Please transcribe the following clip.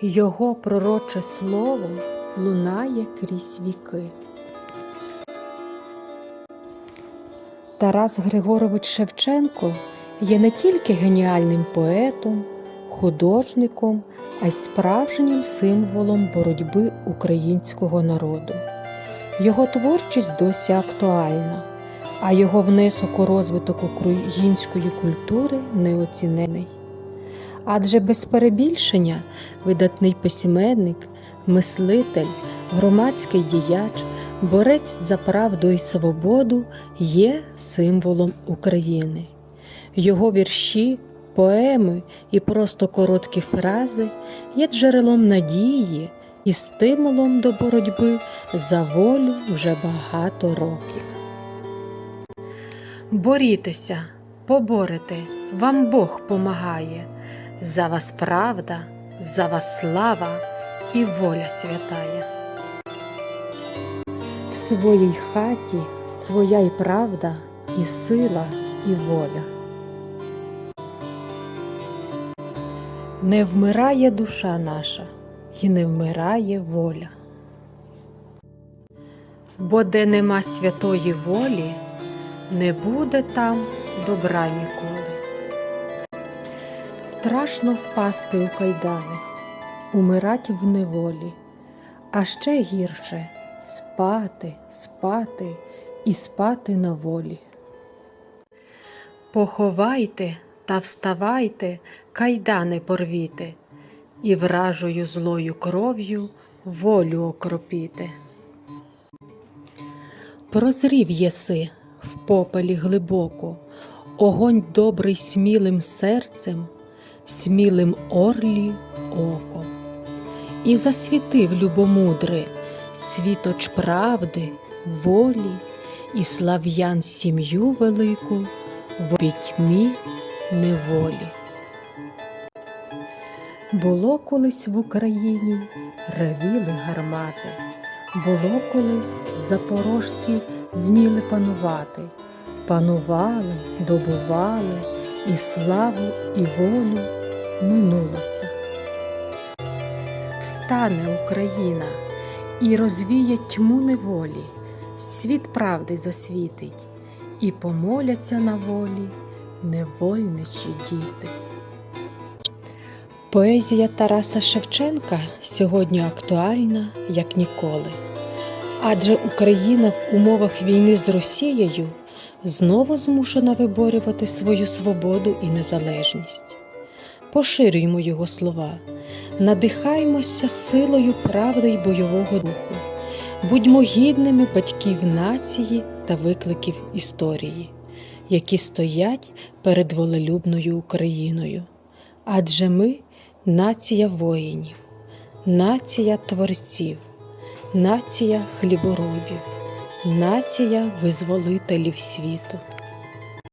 Його пророче слово лунає крізь віки. Тарас Григорович Шевченко є не тільки геніальним поетом, художником, а й справжнім символом боротьби українського народу. Його творчість досі актуальна, а його внесок у розвиток української культури неоцінений. Адже без перебільшення видатний письменник, мислитель, громадський діяч, борець за правду і свободу є символом України. Його вірші, поеми і просто короткі фрази є джерелом надії і стимулом до боротьби за волю вже багато років. Борітеся, поборете, вам Бог помагає. За вас правда, за вас слава і воля святая. В своїй хаті своя й правда, і сила, і воля. Не вмирає душа наша, і не вмирає воля. Бо де нема святої волі, не буде там добра ніколи. Страшно впасти у кайдани, умирать в неволі, а ще гірше спати, спати і спати на волі. Поховайте та вставайте, кайдани порвіте, і вражою злою кров'ю волю окропіте. Прозрів єси в попелі глибоко, огонь добрий смілим серцем, смілим орлі оком. І засвітив любомудре світоч правди, волі і слав'ян сім'ю велику в пітьмі неволі. Було колись в Україні ревіли гармати, було колись запорожці вміли панувати, панували, добували, і славу, і волю минулося. Встане Україна і розвіє тьму неволі, світ правди засвітить, і помоляться на волі невольничі діти. Поезія Тараса Шевченка сьогодні актуальна як ніколи. Адже Україна в умовах війни з Росією знову змушена виборювати свою свободу і незалежність. Поширюємо його слова, надихаймося силою правди й бойового духу, будьмо гідними батьків нації та викликів історії, які стоять перед волелюбною Україною. Адже ми нація воїнів, нація творців, нація хліборобів, нація визволителів світу.